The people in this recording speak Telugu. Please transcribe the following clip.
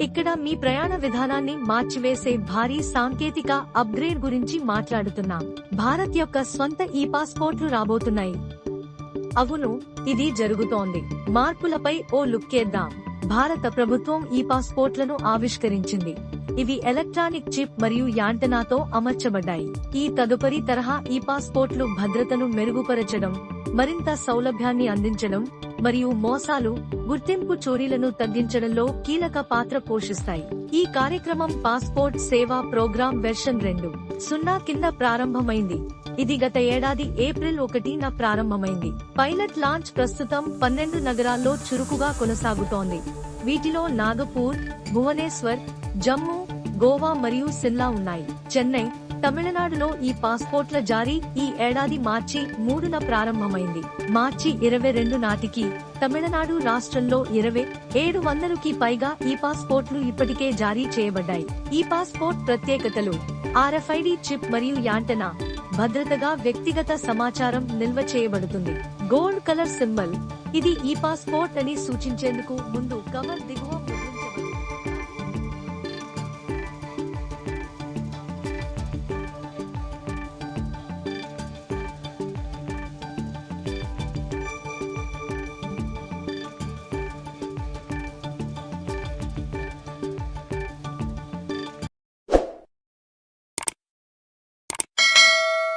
ఇక్కడ మీ ప్రయాణ విధానాన్ని మార్చివేసే భారీ సాంకేతిక అప్గ్రేడ్ గురించి మాట్లాడుతున్నాం. భారత్ యొక్క స్వంత ఈ పాస్పోర్ట్లు రాబోతున్నాయి. అవును ఇది జరుగుతోంది. మార్పులపై ఓ లుక్కేద్దాం భారత ప్రభుత్వం ఈ పాస్పోర్ట్లను ఆవిష్కరించింది. ఇవి ఎలక్ట్రానిక్ చిప్ మరియు యాంటనాతో అమర్చబడ్డాయి. ఈ తదుపరి తరహా ఈ పాస్పోర్ట్లు భద్రతను మెరుగుపరచడం మరింత సౌలభ్యాన్ని అందించడం మరియు మోసాలు గుర్తింపు చోరీలను తగ్గించడంలో కీలక పాత్ర పోషిస్తాయి. ఈ కార్యక్రమం పాస్పోర్ట్ సేవా ప్రోగ్రాం వెర్షన్ రెండు సున్నా కింద ప్రారంభమైంది. ఇది గత ఏడాది ఏప్రిల్ ఒకటిన ప్రారంభమైంది. పైలట్ లాంచ్ ప్రస్తుతం పన్నెండు నగరాల్లో చురుకుగా కొనసాగుతోంది. వీటిలో నాగపూర్ భువనేశ్వర్ జమ్మూ గోవా మరియు సిమ్లా ఉన్నాయి. చెన్నై తమిళనాడులో ఈ పాస్పోర్ట్ల జారీ ఈ ఏడాది మార్చి మూడున ప్రారంభమైంది. మార్చి ఇరవై రెండు నాటికి తమిళనాడు రాష్ట్రంలో ఇరవై ఏడు వందలకి పైగా ఈ పాస్పోర్ట్లు ఇప్పటికే జారీ చేయబడ్డాయి. ఈ పాస్పోర్ట్ ప్రత్యేకతలు ఆర్ఎఫ్ఐడి చిప్ మరియు యాంటనా భద్రతగా వ్యక్తిగత సమాచారం నిల్వ చేయబడుతుంది. గోల్డ్ కలర్ సింబల్ ఇది ఈ పాస్పోర్ట్ అని సూచించేందుకు ముందు కవర్ దిగువ